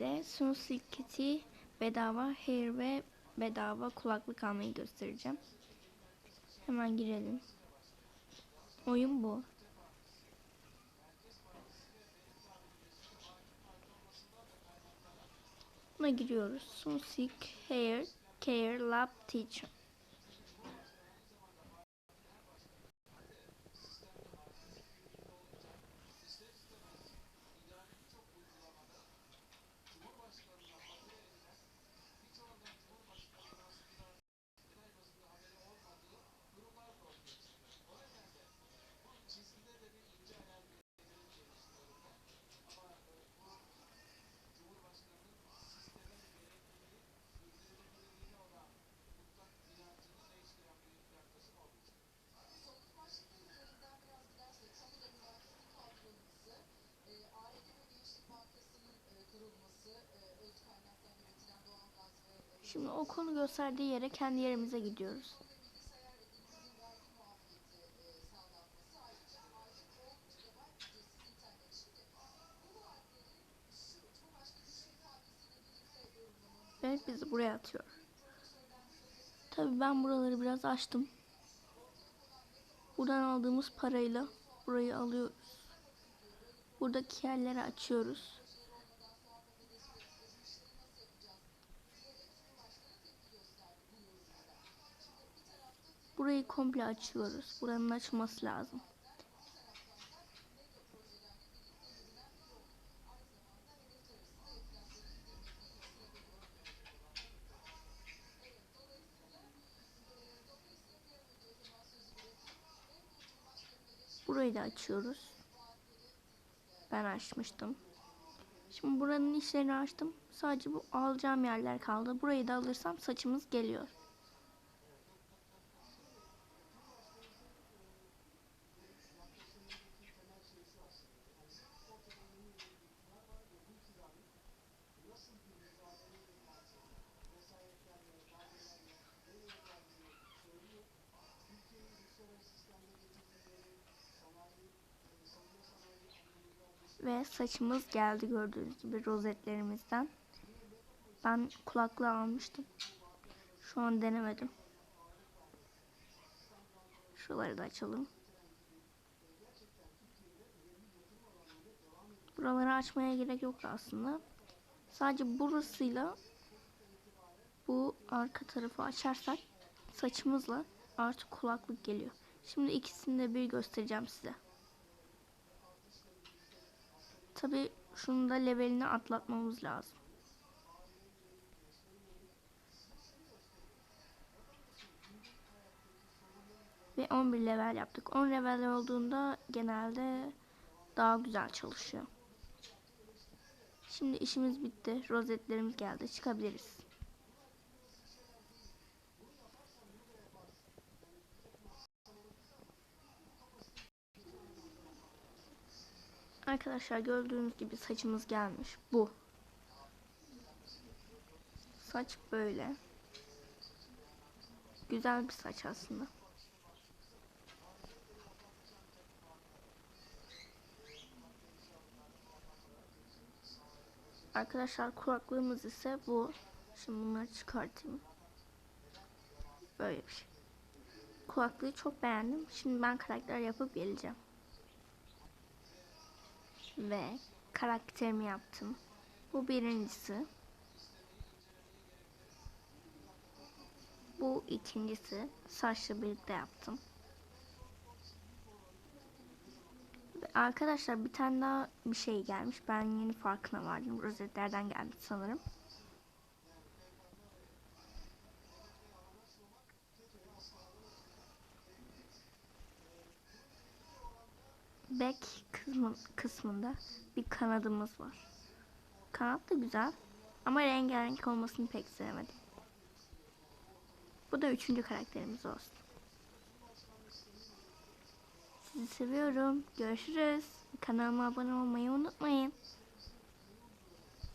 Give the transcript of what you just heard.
de Sunsilk Kitty bedava hair ve bedava kulaklık almayı göstereceğim. Hemen girelim. Oyun bu. Buna giriyoruz. Sunsilk Hair Care Lab Teacher. Şimdi o konu gösterdiği yere kendi yerimize gidiyoruz. Evet bizi buraya atıyor. Tabii ben buraları biraz açtım. Buradan aldığımız parayla burayı alıyoruz. Buradaki yerleri açıyoruz. Burayı komple açıyoruz. Buranın açılması lazım. Burayı da açıyoruz. Ben açmıştım. Şimdi buranın işlerini açtım. Sadece bu alacağım yerler kaldı. Burayı da alırsam saçımız geliyor. Ve saçımız geldi gördüğünüz gibi rozetlerimizden. Ben kulaklığı almıştım. Şu an denemedim. Şuraları da açalım. Buraları açmaya gerek yoktu aslında. Sadece burasıyla bu arka tarafı açarsak saçımızla artık kulaklık geliyor. Şimdi ikisini de bir göstereceğim size. Tabi şunu da levelini atlatmamız lazım. Ve 11 level yaptık. 10 level olduğunda genelde daha güzel çalışıyor. Şimdi işimiz bitti. Rozetlerimiz geldi. Çıkabiliriz. Arkadaşlar gördüğünüz gibi saçımız gelmiş. Bu. Saç böyle. Güzel bir saç aslında. Arkadaşlar kulaklığımız ise bu. Şimdi bunları çıkartayım. Böyle bir şey. Kulaklığı çok beğendim. Şimdi ben karakter yapıp geleceğim ve karakterimi yaptım. Bu birincisi. Bu ikincisi. Saçla birlikte yaptım. Arkadaşlar bir tane daha bir şey gelmiş. Ben yeni farkına vardım. Rozetlerden geldi sanırım. Back kısmı, kısmında bir kanadımız var. Kanat da güzel ama rengarenk olmasını pek sevmedim. Bu da üçüncü karakterimiz olsun. Sizi seviyorum. Görüşürüz. Kanalıma abone olmayı unutmayın.